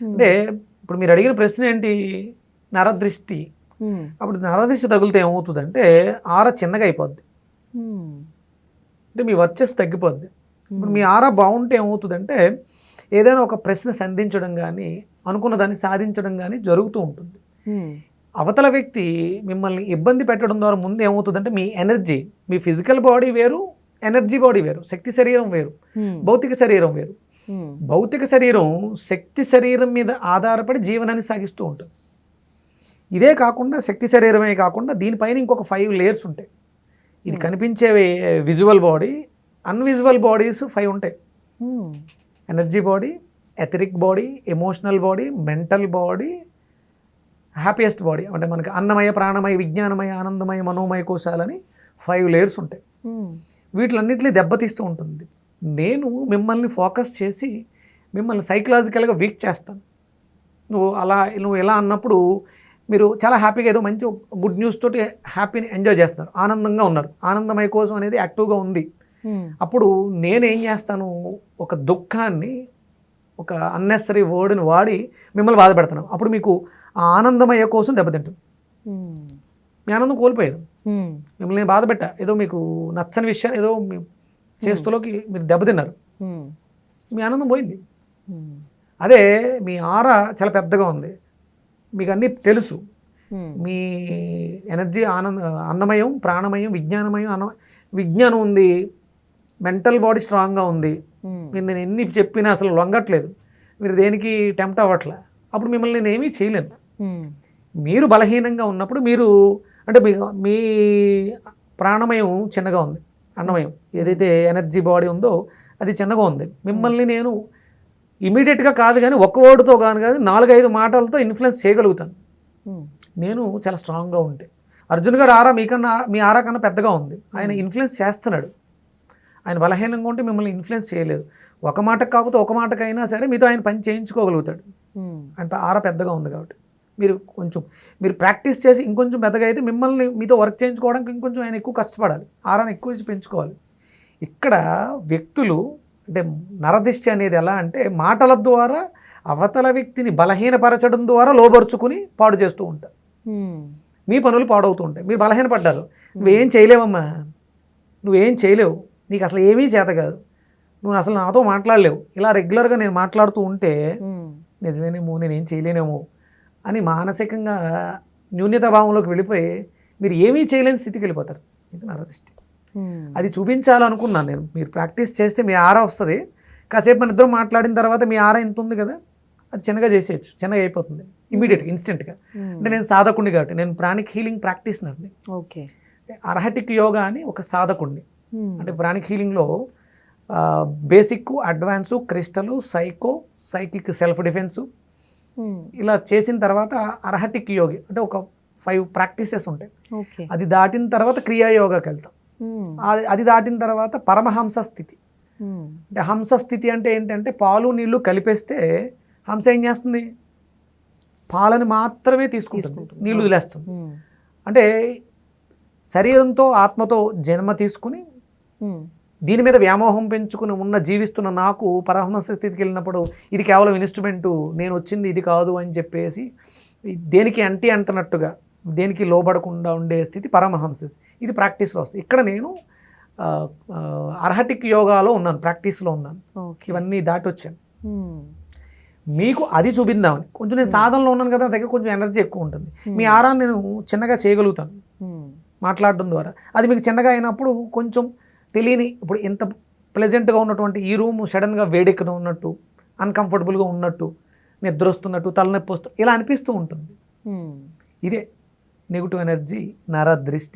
అంటే ఇప్పుడు మీరు అడిగిన ప్రశ్న ఏంటి? నరదృష్టి. అప్పుడు నరదృష్టి తగిలితే ఏమవుతుందంటే ఆర చిన్నగా అయిపోద్ది. అంటే మీ వర్చస్ తగ్గిపోద్ది. ఇప్పుడు మీ ఆరా బాగుంటే ఏమవుతుందంటే ఏదైనా ఒక ప్రశ్న సంధించడం కానీ అనుకున్న దాన్ని సాధించడం కానీ జరుగుతూ ఉంటుంది. అవతల వ్యక్తి మిమ్మల్ని ఇబ్బంది పెట్టడం ద్వారా ముందు ఏమవుతుందంటే మీ ఎనర్జీ మీ ఫిజికల్ బాడీ వేరు ఎనర్జీ బాడీ వేరు శక్తి శరీరం వేరు భౌతిక శరీరం వేరు. భౌతిక శరీరం శక్తి శరీరం మీద ఆధారపడి జీవనాన్ని సాగిస్తూ ఉంటుంది. ఇదే కాకుండా శక్తి శరీరమే కాకుండా దీనిపైన ఇంకొక ఫైవ్ లేయర్స్ ఉంటాయి. ఇది కనిపించే visual body unvisual bodies five ఉంటాయి. Energy body etheric body emotional body mental body happiest body అంటే మనకి అన్నమయ ప్రాణమయ విజ్ఞానమయ ఆనందమయ మనోమయ కోశాలని ఫైవ్ లేయర్స్ ఉంటాయి. ఉమ్, వీటిలన్నింటినీ దెబ్బతీస్తూ ఉంటుంది. నేను మిమ్మల్ని ఫోకస్ చేసి మిమ్మల్ని సైకలాజికల్గా వీక్ చేస్తాను. నువ్వు అలా నువ్వు ఎలా అన్నప్పుడు మీరు చాలా హ్యాపీగా ఏదో మంచి గుడ్ న్యూస్ తోటి హ్యాపీని ఎంజాయ్ చేస్తున్నారు. ఆనందంగా ఉన్నారు. ఆనందమయ కోసం అనేది యాక్టివ్గా ఉంది. అప్పుడు నేనేం చేస్తాను? ఒక దుఃఖాన్ని ఒక అన్నెసరీ వర్డ్ని వాడి మిమ్మల్ని బాధ పెడతాను. అప్పుడు మీకు ఆ ఆనందమయ కోసం దెబ్బతింటుంది. మీ ఆనందం కోల్పోయారు ఉమ్, మిమ్మల్ని నేను బాధ పెట్టా. ఏదో మీకు నచ్చని విషయం ఏదో చేస్తులోకి మీరు దెబ్బతిన్నారు. మీ ఆనందం పోయింది. అదే మీ ఆర చాలా పెద్దగా ఉంది. మీకు అన్నీ తెలుసు మీ ఎనర్జీ ఆనంద అన్నమయం ప్రాణమయం విజ్ఞానమయం అన్న విజ్ఞానం ఉంది. మెంటల్ బాడీ స్ట్రాంగ్గా ఉంది. మీరు నేను ఎన్ని చెప్పినా అసలు లొంగట్లేదు. మీరు దేనికి టెంప్ట్ అవ్వట్లే. అప్పుడు మిమ్మల్ని నేను ఏమీ చేయలేను. మీరు బలహీనంగా ఉన్నప్పుడు మీరు అంటే మీ మీ ప్రాణమయం చిన్నగా ఉంది. అన్నమయం. ఏదైతే ఎనర్జీ బాడీ ఉందో అది చిన్నగా ఉంది. మిమ్మల్ని నేను ఇమీడియట్గా కాదు కానీ ఒక్క వర్డ్తో కాను కాదు నాలుగైదు మాటలతో ఇన్ఫ్లుయెన్స్ చేయగలుగుతాను. ఉమ్, నేను చాలా స్ట్రాంగ్గా ఉంటే. అర్జున్ గారు ఆరా మీకన్నా మీ ఆరా కన్నా పెద్దగా ఉంది. ఆయన ఇన్ఫ్లుయెన్స్ చేస్తున్నాడు. ఆయన బలహీనంగా ఉంటే మిమ్మల్ని ఇన్ఫ్లుయెన్స్ చేయలేదు. ఒక మాటకు కాకపోతే ఒక మాటకైనా సరే మీతో ఆయన పని చేయించుకోగలుగుతాడు. అంత ఆర పెద్దగా ఉంది కాబట్టి. మీరు కొంచెం మీరు ప్రాక్టీస్ చేసి ఇంకొంచెం పెద్దగా అయితే మిమ్మల్ని మీతో వర్క్ చేయించుకోవడానికి ఇంకొంచెం ఆయన ఎక్కువ కష్టపడాలి. ఆరాన్ని ఎక్కువ పెంచుకోవాలి. ఇక్కడ వ్యక్తులు అంటే నరదిష్టి అనేది ఎలా అంటే మాటల ద్వారా అవతల వ్యక్తిని బలహీనపరచడం ద్వారా లోబరుచుకుని పాడు చేస్తూ ఉంటారు. మీ పనులు పాడవుతూ ఉంటాయి. మీరు బలహీనపడ్డారు. నువ్వేం చేయలేవమ్మా. నువ్వేం చేయలేవు. నీకు అసలు ఏమీ చేత కాదు. నువ్వు అసలు నాతో మాట్లాడలేవు. ఇలా రెగ్యులర్గా నేను మాట్లాడుతూ ఉంటే నిజమేనేమో నేనేం చేయలేనేమో. అని మానసికంగా న్యూన్యత భావంలోకి వెళ్ళిపోయి మీరు ఏమీ చేయలేని స్థితికి వెళ్ళిపోతారు. ఇది నరదృష్టి ఉమ్, అది చూపించాలనుకున్నాను నేను. మీరు ప్రాక్టీస్ చేస్తే మీ ఆరా వస్తుంది. కాసేపు మన ఇద్దరం మాట్లాడిన తర్వాత మీ ఆరా ఎంత ఉంది కదా అది చిన్నగా చేసేయచ్చు. చిన్నగా అయిపోతుంది. ఇమీడియట్గా ఇన్స్టెంట్గా అంటే నేను సాధకుడిని కాబట్టి నేను ప్రాణిక్ హీలింగ్ ప్రాక్టీస్నర్ని ఓకే. అర్హటిక్ యోగా అని ఒక సాధకుడిని అంటే pranic హీలింగ్లో basic advance crystal psycho psychic self defence ఇలా చేసిన తర్వాత అర్హటిక్ యోగి అంటే ఒక ఫైవ్ ప్రాక్టీసెస్ ఉంటాయి. అది దాటిన తర్వాత క్రియాయోగాకి వెళ్తాం. అది- అది దాటిన తర్వాత పరమహంస స్థితి. అంటే హంస స్థితి అంటే ఏంటంటే పాలు నీళ్ళు కలిపేస్తే హంస ఏం చేస్తుంది? పాలని మాత్రమే తీసుకుంటుంది. నీళ్ళు వదిలేస్తుంది. అంటే శరీరంతో ఆత్మతో జన్మ తీసుకుని దీని మీద వ్యామోహం పెంచుకుని ఉన్న జీవిస్తున్న నాకు పరమహంస స్థితికి వెళ్ళినప్పుడు ఇది కేవలం ఇన్స్ట్రుమెంటు నేను వచ్చింది ఇది కాదు అని చెప్పేసి దేనికి అంటి అంటనట్టుగా దేనికి లోబడకుండా ఉండే స్థితి పరమహంస ఇది ప్రాక్టీస్లో వస్తుంది. ఇక్కడ నేను అర్హటిక్ యోగాలో ఉన్నాను ప్రాక్టీస్లో ఉన్నాను. ఇవన్నీ దాటి వచ్చాను ఉమ్, మీకు అది చూపిందామని. కొంచెం నేను సాధనలో ఉన్నాను కదా దగ్గర కొంచెం ఎనర్జీ ఎక్కువ ఉంటుంది. మీ ఆరాన్ని నేను చిన్నగా చేయగలుగుతాను. మాట్లాడడం ద్వారా. అది మీకు చిన్నగా అయినప్పుడు కొంచెం తెలియని ఇప్పుడు ఎంత ప్లెజెంట్గా ఉన్నటువంటి ఈ రూమ్ సడన్గా వేడెక్కడం ఉన్నట్టు అన్కంఫర్టబుల్గా ఉన్నట్టు నిద్ర వస్తున్నట్టు తలనొప్పి వస్తు ఇలా అనిపిస్తూ ఉంటుంది. ఇదే నెగిటివ్ ఎనర్జీ నర దృష్టి